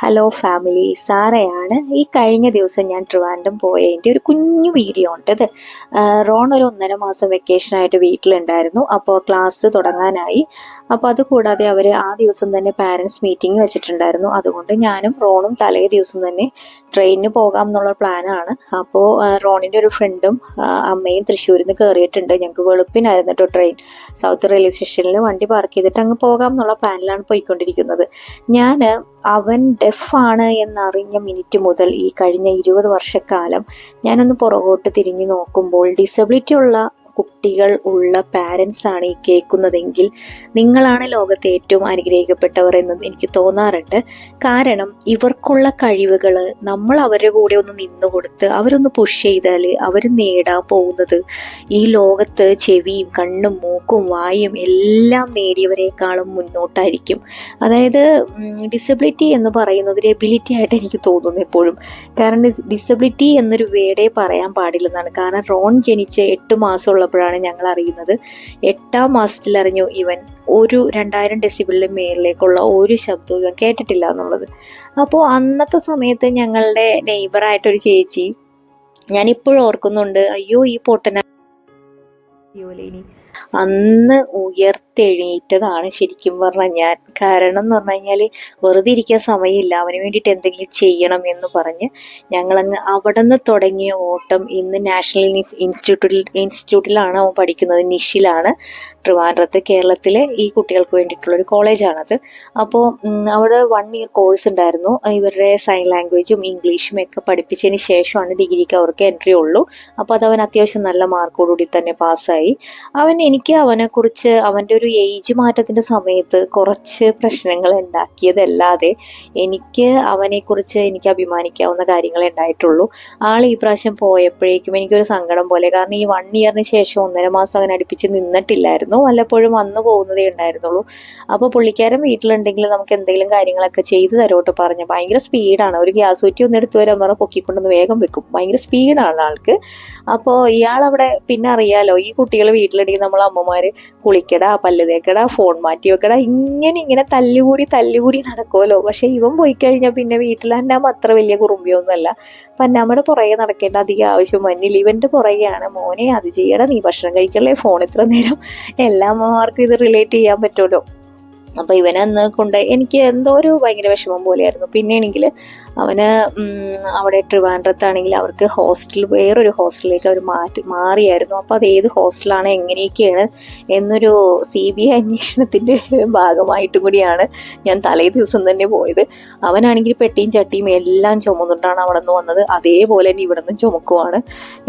Hello family സാറയാണ് ഈ കഴിഞ്ഞ ദിവസം ഞാൻ ട്രിവാൻഡം പോയതിന്റെ ഒരു കുഞ്ഞു വീഡിയോ ഉണ്ട് ഇത് റോൺ ഒരു ഒന്നര മാസം വെക്കേഷനായിട്ട് വീട്ടിലുണ്ടായിരുന്നു. അപ്പോൾ ക്ലാസ് തുടങ്ങാനായി. അപ്പോൾ അതുകൂടാതെ അവർ ആ ദിവസം തന്നെ പാരൻസ് മീറ്റിംഗ് വെച്ചിട്ടുണ്ടായിരുന്നു. അതുകൊണ്ട് ഞാനും റോണും തലേ ദിവസം തന്നെ ട്രെയിനിന് പോകാം എന്നുള്ള പ്ലാനാണ് അപ്പോൾ റോണിന്റെ ഒരു ഫ്രണ്ടും അമ്മയും തൃശ്ശൂരിൽ നിന്ന് കയറിയിട്ടുണ്ട് ഞങ്ങൾക്ക് വെളുപ്പിനായിരുന്നു കേട്ടോ ട്രെയിൻ സൗത്ത് റെയിൽവേ സ്റ്റേഷനിൽ വണ്ടി പാർക്ക് ചെയ്തിട്ട് അങ്ങ് പോകാം എന്നുള്ള പ്ലാനിലാണ് പോയിക്കൊണ്ടിരിക്കുന്നത്. ഞാൻ അവൻ ഡെഫാണ് എന്നറിഞ്ഞ മിനിറ്റ് മുതൽ ഈ കഴിഞ്ഞ ഇരുപത് വർഷക്കാലം ഞാനൊന്ന് പുറകോട്ട് തിരിഞ്ഞു നോക്കുമ്പോൾ ഡിസബിലിറ്റി ഉള്ള കുട്ടികൾ ഉള്ള പാരൻസ് ആണ് ഈ കേൾക്കുന്നതെങ്കിൽ നിങ്ങളാണ് ലോകത്തെ ഏറ്റവും അനുഗ്രഹിക്കപ്പെട്ടവർ എന്ന് എനിക്ക് തോന്നാറുണ്ട്. കാരണം ഇവർക്കുള്ള കഴിവുകൾ നമ്മൾ അവരുടെ കൂടെ ഒന്ന് നിന്നു കൊടുത്ത് അവരൊന്ന് പുഷ് ചെയ്താൽ അവർ നേടാൻ പോകുന്നത് ഈ ലോകത്ത് ചെവിയും കണ്ണും മൂക്കും വായും എല്ലാം നേടിയവരെക്കാളും മുന്നോട്ടായിരിക്കും. അതായത് ഡിസബിലിറ്റി എന്ന് പറയുന്നത് ഒരു എബിലിറ്റി ആയിട്ട് എനിക്ക് തോന്നുന്നു എപ്പോഴും. കാരണം ഡിസബിലിറ്റി എന്നൊരു വേടേ പറയാൻ പാടില്ലെന്നാണ്. കാരണം റോൺ ജനിച്ച് എട്ട് മാസം ഉള്ളപ്പോഴാണ് ഞങ്ങൾ അറിയുന്നത്. എട്ടാം മാസത്തിൽ അറിഞ്ഞു ഇവൻ ഒരു രണ്ടായിരം ഡെസിബിളിന് മേളിലേക്കുള്ള ഒരു ശബ്ദവും ഇവൻ കേട്ടിട്ടില്ല എന്നുള്ളത്. അപ്പോൾ അന്നത്തെ സമയത്ത് ഞങ്ങളുടെ നെയ്ബറായിട്ടൊരു ചേച്ചി ഞാനിപ്പോഴും ഓർക്കുന്നുണ്ട് അയ്യോ ഈ പൊട്ടന യോലേനി അന്ന് ഉയർത്തെഴുന്നേറ്റതാണ് ശരിക്കും പറഞ്ഞാൽ ഞാൻ. കാരണം എന്ന് പറഞ്ഞു കഴിഞ്ഞാൽ വെറുതെ ഇരിക്കാൻ സമയമില്ല. അവന് വേണ്ടിയിട്ട് എന്തെങ്കിലും ചെയ്യണം എന്ന് പറഞ്ഞ് ഞങ്ങളങ്ങ് അവിടെ നിന്ന് തുടങ്ങിയ ഓട്ടം ഇന്ന് നാഷണൽ ഇൻസ് ഇൻസ്റ്റിറ്റ്യൂട്ടിൽ ഇൻസ്റ്റിറ്റ്യൂട്ടിലാണ് അവൻ പഠിക്കുന്നത്. നിഷിലാണ്. ട്രിവാൻഡ്രത്ത് കേരളത്തിലെ ഈ കുട്ടികൾക്ക് വേണ്ടിയിട്ടുള്ളൊരു കോളേജാണത്. അപ്പോൾ അവിടെ വൺ ഇയർ കോഴ്സ് ഉണ്ടായിരുന്നു. ഇവരുടെ സൈൻ ലാംഗ്വേജും ഇംഗ്ലീഷും ഒക്കെ പഠിപ്പിച്ചതിന് ശേഷമാണ് ഡിഗ്രിക്ക് അവർക്ക് എൻട്രി ഉള്ളൂ. അപ്പോൾ അത് അവൻ അത്യാവശ്യം നല്ല മാർക്കോടുകൂടി തന്നെ പാസ്സായി അവൻ എനിക്ക് അവനെക്കുറിച്ച് അവന്റെ ഒരു ഏജ് മാറ്റത്തിന്റെ സമയത്ത് കുറച്ച് പ്രശ്നങ്ങൾ ഉണ്ടാക്കിയതല്ലാതെ എനിക്ക് അവനെക്കുറിച്ച് എനിക്ക് അഭിമാനിക്കാവുന്ന കാര്യങ്ങളെ ഉണ്ടായിട്ടുള്ളൂ. ആൾ ഈ പ്രാവശ്യം പോയപ്പോഴേക്കും എനിക്കൊരു സങ്കടം പോലെ കാരണം ഈ വൺ ഇയറിന് ശേഷം ഒന്നര മാസം അങ്ങനെ അടുപ്പിച്ച് നിന്നിട്ടില്ലായിരുന്നു. വല്ലപ്പോഴും വന്നു പോകുന്നതേ ഉണ്ടായിരുന്നുള്ളൂ. അപ്പോൾ പുള്ളിക്കാരൻ വീട്ടിലുണ്ടെങ്കിൽ നമുക്ക് എന്തെങ്കിലും കാര്യങ്ങളൊക്കെ ചെയ്തു തരോട്ട് പറഞ്ഞു ഭയങ്കര സ്പീഡാണ് ഒരു ഗ്യാസ് കുറ്റി ഒന്ന് എടുത്തു വരാൻ പറഞ്ഞാൽ പൊക്കിക്കൊണ്ടൊന്ന് വേഗം വെക്കും. ഭയങ്കര സ്പീഡാണ് ആൾക്ക്. അപ്പോൾ ഇയാളവിടെ പിന്നെ അറിയാലോ ഈ കുട്ടികൾ വീട്ടിലുണ്ടെങ്കിൽ നമ്മൾ അമ്മമാർ കുളിക്കടാ പല്ല് തേക്കടാ ഫോൺ മാറ്റി വെക്കടാ ഇങ്ങനെ ഇങ്ങനെ തല്ലുകൂടി തല്ലുകൂടി നടക്കുമല്ലോ പക്ഷേ ഇവൻ പോയി കഴിഞ്ഞാൽ പിന്നെ വീട്ടിൽ അന്നാമ്മ അത്ര വലിയ കുറുമ്പിയൊന്നുമല്ല. അപ്പം അന്നാമ്മയുടെ പുറകെ നടക്കേണ്ട അധികം ആവശ്യം മഞ്ഞിൽ ഇവന്റെ പുറകെയാണ്. മോനെ അത് ചെയ്യടാ നീ ഭക്ഷണം കഴിക്കല്ലേ? ഫോൺ ഇത്ര നേരം എല്ലാ അമ്മമാർക്കും ഇത് റിലേറ്റ് ചെയ്യാൻ പറ്റുമല്ലോ. അപ്പോൾ ഇവനെ അന്ന് കൊണ്ട് എനിക്ക് എന്തോ ഒരു ഭയങ്കര വിഷമം പോലെയായിരുന്നു. പിന്നെയാണെങ്കിൽ അവന് അവിടെ ട്രിവാൻഡ്രത്താണെങ്കിൽ അവർക്ക് ഹോസ്റ്റൽ വേറൊരു ഹോസ്റ്റലിലേക്ക് അവർ മാറ്റി മാറിയായിരുന്നു. അപ്പോൾ അത് ഏത് ഹോസ്റ്റലാണ് എങ്ങനെയൊക്കെയാണ് എന്നൊരു സി ബി ഐ അന്വേഷണത്തിന്റെ ഭാഗമായിട്ടും കൂടിയാണ് ഞാൻ തലേ ദിവസം തന്നെ പോയത്. അവനാണെങ്കിൽ പെട്ടിയും ചട്ടിയും എല്ലാം ചുമന്നുകൊണ്ടാണ് അവിടെ നിന്ന് വന്നത്. അതേപോലെ തന്നെ ഇവിടെ നിന്നും ചുമക്കുവാണ്.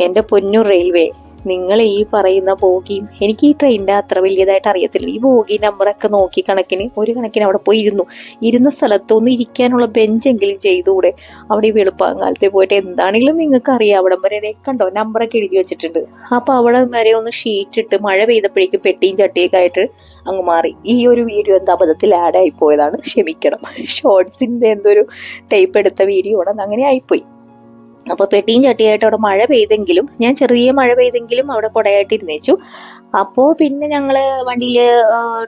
എന്റെ പൊന്നു റെയിൽവേ. നിങ്ങൾ ഈ പറയുന്ന ബോഗിയും എനിക്ക് ഈ ട്രെയിനിന്റെ അത്ര വലിയതായിട്ട് അറിയത്തില്ല. ഈ ബോഗി നമ്പറൊക്കെ നോക്കി കണക്കിന് ഒരു കണക്കിന് അവിടെ പോയി ഇരുന്നു. ഇരുന്ന സ്ഥലത്ത് ഒന്ന് ഇരിക്കാനുള്ള ബെഞ്ചെങ്കിലും ചെയ്തുകൂടെ? അവിടെ ഈ വെളുപ്പാങ്കാലത്ത് പോയിട്ട് എന്താണെങ്കിലും നിങ്ങൾക്ക് അറിയാം. അവിടെ വരെ കണ്ടോ? നമ്പറൊക്കെ എഴുതി വെച്ചിട്ടുണ്ട്. അപ്പോൾ അവിടെ വരെ ഒന്ന് ഷീറ്റ് ഇട്ട് മഴ പെയ്തപ്പോഴേക്കും പെട്ടിയും ചട്ടിയൊക്കെ ആയിട്ട് അങ്ങ് മാറി. ഈ ഒരു വീഡിയോ എന്താ അബദ്ധത്തിൽ ആഡായി പോയതാണ്. ക്ഷമിക്കണം. ഷോർട്സിന്റെ എന്തൊരു ടൈപ്പ് എടുത്ത വീഡിയോ ആണ് അങ്ങനെ ആയിപ്പോയി. അപ്പോൾ പെട്ടിയും ചട്ടിയായിട്ട് അവിടെ മഴ പെയ്തെങ്കിലും ഞാൻ ചെറിയ മഴ പെയ്തെങ്കിലും അവിടെ കുടയായിട്ട് ഇരുന്നേച്ചു. അപ്പോൾ പിന്നെ ഞങ്ങൾ വണ്ടിയിൽ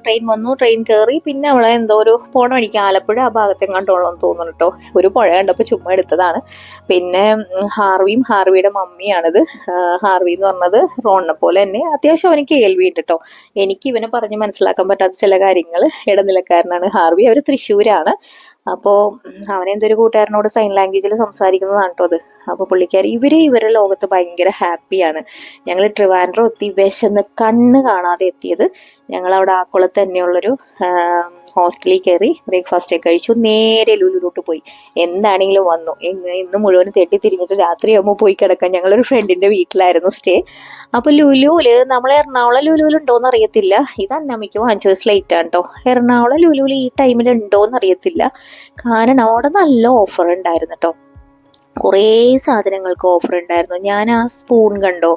ട്രെയിൻ വന്നു ട്രെയിൻ കയറി പിന്നെ അവളെ എന്തോ ഒരു പോണ വഴിക്ക് ആലപ്പുഴ ആ ഭാഗത്തെ ഭാഗത്തെങ്ങാണ്ടോളം തോന്നുന്നു കേട്ടോ ഒരു പുഴ കണ്ടപ്പോൾ ചുമ്മാ എടുത്തതാണ്. പിന്നെ ഹാർവിയും ഹാർവിയുടെ മമ്മിയാണിത്. ഹാർവി എന്ന് പറഞ്ഞത് റോണിനെ പോലെ തന്നെ. അത്യാവശ്യം അവന് കേൾവി ഉണ്ട് കേട്ടോ എനിക്ക് ഇവനെ പറഞ്ഞ് മനസ്സിലാക്കാൻ പറ്റാത്ത ചില കാര്യങ്ങൾ ഇടനിലക്കാരനാണ്. ഹാർവി അവർ തൃശ്ശൂരാണ്. അപ്പോൾ അവനെന്തോ ഒരു കൂട്ടുകാരനോട് സൈൻ ലാംഗ്വേജിൽ സംസാരിക്കുന്നതാണ് കേട്ടോ അത്. അപ്പോൾ പുള്ളിക്കാർ ഇവർ ഇവരുടെ ലോകത്ത് ഭയങ്കര ഹാപ്പിയാണ് ഞങ്ങൾ ട്രിവാൻഡ്രം എത്തി വിശന്ന് കണ്ണ് കാണാതെ എത്തിയത് ഞങ്ങൾ അവിടെ ആക്കുളത്ത് തന്നെയുള്ളൊരു ഹോസ്റ്റലിൽ കയറി ബ്രേക്ക്ഫാസ്റ്റ് ഒക്കെ കഴിച്ചു. നേരെ ലുലുലോട്ട് പോയി. എന്താണെങ്കിലും വന്നു. ഇന്ന് ഇന്ന് മുഴുവൻ തെറ്റി തിരിഞ്ഞിട്ട് രാത്രിയാകുമ്പോൾ പോയി കിടക്കാൻ ഞങ്ങളൊരു ഫ്രണ്ടിന്റെ വീട്ടിലായിരുന്നു സ്റ്റേ അപ്പോൾ ലുലുവിൽ നമ്മൾ എറണാകുളം ലുലുവിൽ ഉണ്ടോയെന്ന് അറിയത്തില്ല ഇത് അന്നമ്മയ്ക്ക് വയസ്സ് സ്ലേറ്റ് ആണ് കേട്ടോ എറണാകുളം ലുലുവിൽ ഈ ടൈമിൽ ഉണ്ടോയെന്ന് അറിയത്തില്ല കാരണം അവിടെ നല്ല ഓഫർ ഉണ്ടായിരുന്നു കേട്ടോ കുറേ സാധനങ്ങൾക്ക് ഓഫർ ഉണ്ടായിരുന്നു. ഞാൻ ആ സ്പൂൺ കണ്ടോ?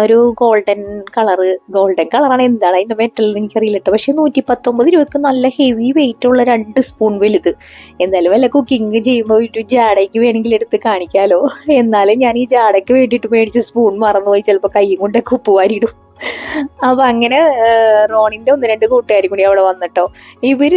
ഒരു ഗോൾഡൻ കളറ് ഗോൾഡൻ കളറാണ് എന്താണ് അതിന്റെ മെറ്റൽ എനിക്കറിയില്ല കേട്ടോ പക്ഷേ നൂറ്റി പത്തൊമ്പത് രൂപയ്ക്ക് നല്ല ഹെവി വെയിറ്റ് ഉള്ള രണ്ട് സ്പൂൺ വലുത്. എന്തായാലും വല്ല കുക്കിംഗ് ചെയ്യുമ്പോൾ ഒരു ജാടയ്ക്ക് വേണമെങ്കിൽ എടുത്ത് കാണിക്കാമല്ലോ എന്നാലും ഞാൻ ഈ ജാടയ്ക്ക് വേണ്ടിയിട്ട് മേടിച്ച സ്പൂൺ മറന്നുപോയി. ചിലപ്പോൾ കൈ കൊണ്ടൊക്കെ ഉപ്പ് വാരിയിടും അപ്പൊ അങ്ങനെ റോണിന്റെ ഒന്ന് രണ്ട് കൂട്ടുകാരും കൂടി അവിടെ വന്നിട്ടോ. ഇവർ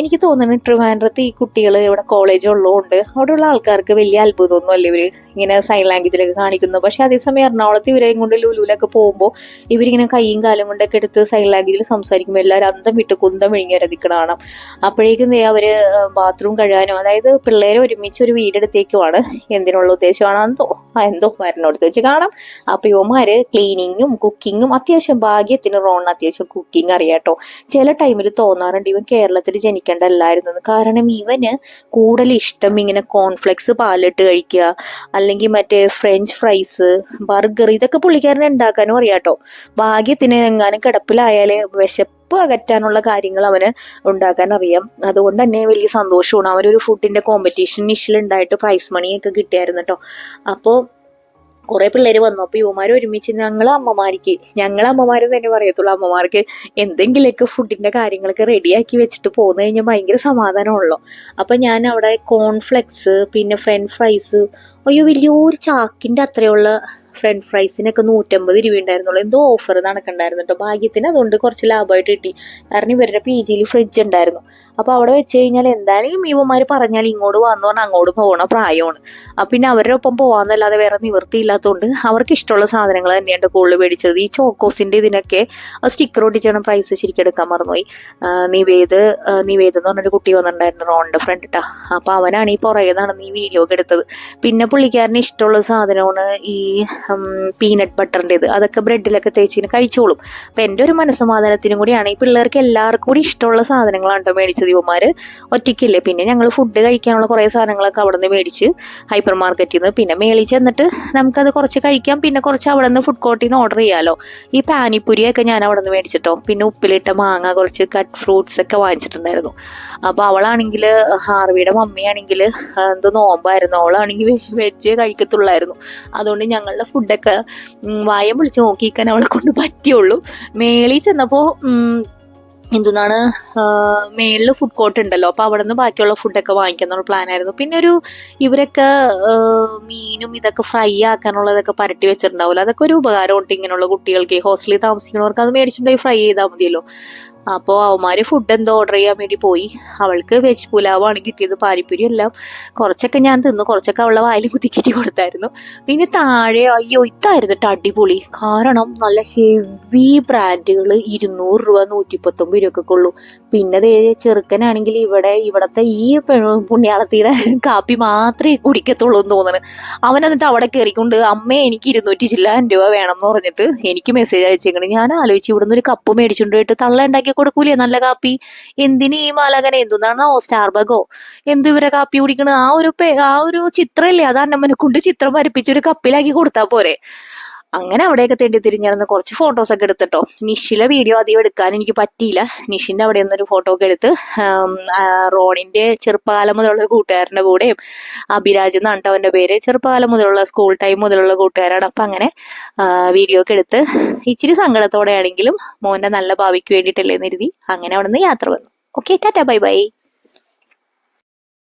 എനിക്ക് തോന്നുന്നു ട്രിവാൻഡ്രത്ത് ഈ കുട്ടികൾ ഇവിടെ കോളേജ് ഉള്ളതുകൊണ്ട് അവിടെയുള്ള ആൾക്കാർക്ക് വലിയ അത്ഭുതമൊന്നും അല്ല ഇവർ ഇങ്ങനെ സൈൻ ലാംഗ്വേജിലൊക്കെ കാണിക്കുന്നു പക്ഷെ അതേസമയം എറണാകുളത്ത് ഇവരെയും കൊണ്ട് ലൂലൂലൊക്കെ പോകുമ്പോൾ ഇവരിങ്ങനെ കൈയും കാലും കൊണ്ടൊക്കെ എടുത്ത് സൈൻ ലാംഗ്വേജിൽ സംസാരിക്കുമ്പോൾ എല്ലാവരും അന്തം വിട്ട് കുന്തം വിഴുങ്ങിയരതിക്കണ നിൽക്കണം അപ്പോഴേക്കും അവർ ബാത്റൂം കഴുകാനോ അതായത് പിള്ളേരെ ഒരുമിച്ച് ഒരു വീടെടുത്തേക്കുമാണ് എന്തിനുള്ള ഉദ്ദേശമാണെന്ന് തോന്നുന്നു. എന്തോ മരണോടുത്ത് വെച്ച് കാണാം അപ്പൊ ഇവന്മാര് ക്ലീനിങ്ങും കുക്കിങ്ങും അത്യാവശ്യം ഭാഗ്യത്തിന് റോണിന് അത്യാവശ്യം കുക്കിംഗ് അറിയാട്ടോ. ചില ടൈമിൽ തോന്നാറുണ്ട് ഇവൻ കേരളത്തിൽ ജനിക്കേണ്ടല്ലായിരുന്നു കാരണം ഇവന് കൂടുതൽ ഇഷ്ടം ഇങ്ങനെ കോൺഫ്ലെക്സ് പാലിട്ട് കഴിക്കുക അല്ലെങ്കിൽ മറ്റേ ഫ്രഞ്ച് ഫ്രൈസ് ബർഗർ ഇതൊക്കെ പുള്ളിക്കാരനെ ഉണ്ടാക്കാനും അറിയാട്ടോ. ഭാഗ്യത്തിന് എങ്ങാനും കിടപ്പിലായാൽ വിശപ്പ് അകറ്റാനുള്ള കാര്യങ്ങൾ അവന് ഉണ്ടാക്കാൻ അറിയാം. അതുകൊണ്ട് തന്നെ വലിയ സന്തോഷമാണ്. അവനൊരു ഫുഡിന്റെ കോമ്പറ്റീഷൻ നിഷിലുണ്ടായിട്ട് പ്രൈസ് മണിയൊക്കെ കിട്ടിയായിരുന്നു കേട്ടോ അപ്പോൾ കുറെ പിള്ളേര് വന്നു. അപ്പൊ യുവമാർ ഒരുമിച്ച് ഞങ്ങൾ അമ്മമാർക്ക് ഞങ്ങൾ അമ്മമാരെ തന്നെ പറയത്തുള്ളൂ. അമ്മമാർക്ക് എന്തെങ്കിലുമൊക്കെ ഫുഡിന്റെ കാര്യങ്ങളൊക്കെ റെഡിയാക്കി വെച്ചിട്ട് പോന്നു കഴിഞ്ഞാൽ ഭയങ്കര സമാധാനമുള്ളൂ അപ്പൊ ഞാൻ അവിടെ കോൺഫ്ലെക്സ് പിന്നെ ഫ്രഞ്ച് ഫ്രൈസ് അയ്യോ വലിയൊരു ചാക്കിന്റെ അത്രയുള്ള ഫ്രഞ്ച് ഫ്രൈസിനൊക്കെ നൂറ്റമ്പത് രൂപ ഉണ്ടായിരുന്നുള്ളൂ എന്തോ ഓഫർ നടക്കണ്ടായിരുന്നു കേട്ടോ ഭാഗ്യത്തിന് അതുകൊണ്ട് കുറച്ച് ലാഭമായിട്ട് കിട്ടി. കാരണം ഇവരുടെ പി ജിയിൽ ഫ്രിഡ്ജ് ഉണ്ടായിരുന്നു. അപ്പോൾ അവിടെ വെച്ച് കഴിഞ്ഞാൽ എന്തായാലും ഇവന്മാർ പറഞ്ഞാൽ ഇങ്ങോട്ട് വന്നു പറഞ്ഞാൽ അങ്ങോട്ട് പോകണ പ്രായമാണ്. അപ്പം പിന്നെ അവരുടെ ഒപ്പം പോകാമെന്നല്ലാതെ വേറെ നിവൃത്തിയില്ലാത്തതുകൊണ്ട് അവർക്ക് ഇഷ്ടമുള്ള സാധനങ്ങൾ തന്നെയാണ് കൂടുതൽ മേടിച്ചത്. ഈ ചോക്കോസിന്റെ ഇതിനൊക്കെ സ്റ്റിക്കർ ഒട്ടിച്ചാണ് പ്രൈസ് ശരിക്കും എടുക്കാൻ മറന്നുപോയി. നിവേദ് നിവേദ് എന്ന് പറഞ്ഞൊരു കുട്ടി വന്നിട്ടുണ്ടായിരുന്നു റോണിന്റെ ഫ്രണ്ട് കേട്ടാ അപ്പോൾ അവനാണ് ഈ പുറകെ നടന്ന് ഈ വീഡിയോ ഒക്കെ എടുത്തത്. പിന്നെ പുള്ളിക്കാരന് ഇഷ്ടമുള്ള സാധനമാണ് ഈ പീനട്ട് ബട്ടറിന്റെത് അതൊക്കെ ബ്രെഡിലൊക്കെ തേച്ചിന് കഴിച്ചോളും. അപ്പം എന്റെ ഒരു മനസ്സമാധാനത്തിനും കൂടിയാണ് ഈ പിള്ളേർക്ക് എല്ലാവർക്കും കൂടി ഇഷ്ടമുള്ള സാധനങ്ങളാണ് കേട്ടോ മേടിച്ചത് ഇവന്മാര്. ഒറ്റയ്ക്കില്ലേ. പിന്നെ ഞങ്ങൾ ഫുഡ് കഴിക്കാനുള്ള കുറേ സാധനങ്ങളൊക്കെ അവിടെ നിന്ന് മേടിച്ച് ഹൈപ്പർ മാർക്കറ്റിൽ നിന്ന് പിന്നെ മേളിൽ ചെന്നിട്ട് നമുക്കത് കുറച്ച് കഴിക്കാം. പിന്നെ കുറച്ച് അവിടെ നിന്ന് ഫുഡ് കോർട്ടിൽ നിന്ന് ഓർഡർ ചെയ്യാമല്ലോ ഈ പാനിപ്പുരിയൊക്കെ ഞാൻ അവിടെ നിന്ന് മേടിച്ചിട്ടോ. പിന്നെ ഉപ്പിലിട്ട മാങ്ങ കുറച്ച് കട്ട് ഫ്രൂട്ട്സ് ഒക്കെ വാങ്ങിച്ചിട്ടുണ്ടായിരുന്നു. അപ്പോൾ അവളാണെങ്കിൽ ഹാർവിയുടെ മമ്മിയാണെങ്കിൽ എന്തോ നോമ്പായിരുന്നു. അവളാണെങ്കിൽ വെജ് കഴിക്കത്തുള്ളായിരുന്നു. അതുകൊണ്ട് ഞങ്ങളുടെ ഫുഡൊക്കെ വായം പൊളിച്ച് നോക്കിക്കാൻ അവളെ കൊണ്ട് പറ്റിയുള്ളൂ. മേളിൽ ചെന്നപ്പോൾ എന്തുന്നാണ് മേളിൽ ഫുഡ് കോർട്ട് ഉണ്ടല്ലോ. അപ്പോൾ അവിടെ നിന്ന് ബാക്കിയുള്ള ഫുഡൊക്കെ വാങ്ങിക്കാന്നുള്ള പ്ലാൻ ആയിരുന്നു. പിന്നെ ഒരു ഇവരൊക്കെ മീനും ഇതൊക്കെ ഫ്രൈ ആക്കാനുള്ളതൊക്കെ പരട്ടി വെച്ചിട്ടുണ്ടാവില്ല അതൊക്കെ ഒരു ഉപകാരമുണ്ട് ഇങ്ങനെയുള്ള കുട്ടികൾക്ക്. ഹോസ്റ്റലിൽ താമസിക്കുന്നവർക്ക് അത് മേടിച്ചിട്ടുണ്ടെങ്കിൽ ഫ്രൈ ചെയ്താൽ മതിയല്ലോ. അപ്പോൾ അവന്മാര് ഫുഡ് എന്തോ ഓർഡർ ചെയ്യാൻ വേണ്ടി പോയി. അവൾക്ക് വെജ് പുലാവാണ് കിട്ടിയത് പാനിപ്പൂരി എല്ലാം. കുറച്ചൊക്കെ ഞാൻ തിന്നു കുറച്ചൊക്കെ അവളെ വായിൽ കുത്തിക്കിറ്റി കൊടുത്തായിരുന്നു. പിന്നെ താഴെ അയ്യോ ഇത്തായിരുന്നു കേട്ടോ അടിപൊളി. കാരണം നല്ല ഹെവി ബ്രാൻഡുകൾ ഇരുന്നൂറ് രൂപ നൂറ്റിപ്പത്തൊമ്പത് രൂപ ഒക്കെ ഉള്ളൂ. പിന്നെ ദേ ചെറുക്കനാണെങ്കിൽ ഇവിടെ ഇവിടത്തെ ഈ പുണ്യാളത്തിയുടെ കാപ്പി മാത്രമേ കുടിക്കത്തുള്ളൂ എന്ന് തോന്നുന്നു അവൻ എന്നിട്ട് അവിടെ കയറിക്കൊണ്ട് അമ്മേ എനിക്ക് ഇരുന്നൂറ്റി ചില്ലാൻ രൂപ വേണം എന്ന് പറഞ്ഞിട്ട് എനിക്ക് മെസ്സേജ് അയച്ചേക്കണ്. ഞാൻ ആലോചിച്ച് ഇവിടുന്ന് ഒരു കപ്പ് മേടിച്ചുകൊണ്ട് പോയിട്ട് തള്ള ഉണ്ടാക്കി കൊടുക്കൂലേ നല്ല കാപ്പി? എന്തിന് ഈ മാലകനെ? എന്തുന്നാണോ സ്റ്റാർബഗോ എന്ത് ഇവരെ കാപ്പി കുടിക്കണ? ആ ഒരു ആ ഒരു ചിത്രമല്ലേ അത് അന്നമ്മനെ കൊണ്ട് ചിത്രം വരപ്പിച്ച് ഒരു കപ്പിലാക്കി കൊടുത്താൽ പോരെ. അങ്ങനെ അവിടെയൊക്കെ തേണ്ടി തിരിഞ്ഞിരുന്ന് കുറച്ച് ഫോട്ടോസ് ഒക്കെ എടുത്തിട്ടോ. നിഷിലെ വീഡിയോ അധികം എടുക്കാൻ എനിക്ക് പറ്റിയില്ല. നിഷിന്റെ അവിടെ നിന്നൊരു ഫോട്ടോ ഒക്കെ എടുത്ത് റോണിന്റെ ചെറുപ്പകാലം മുതലുള്ള കൂട്ടുകാരന്റെ കൂടെയും അഭിരാജ് എന്നാണ് ട്ടോ അവന്റെ പേര് ചെറുപ്പകാലം മുതലുള്ള സ്കൂൾ ടൈം മുതലുള്ള കൂട്ടുകാരാണ്. അപ്പൊ അങ്ങനെ വീഡിയോ ഒക്കെ എടുത്ത് ഇച്ചിരി സങ്കടത്തോടെ ആണെങ്കിലും നല്ല ഭാവിക്ക് വേണ്ടിയിട്ടല്ലേ നിരുതി അങ്ങനെ അവിടെ നിന്ന് യാത്ര വന്നു. Okay Tata bye bye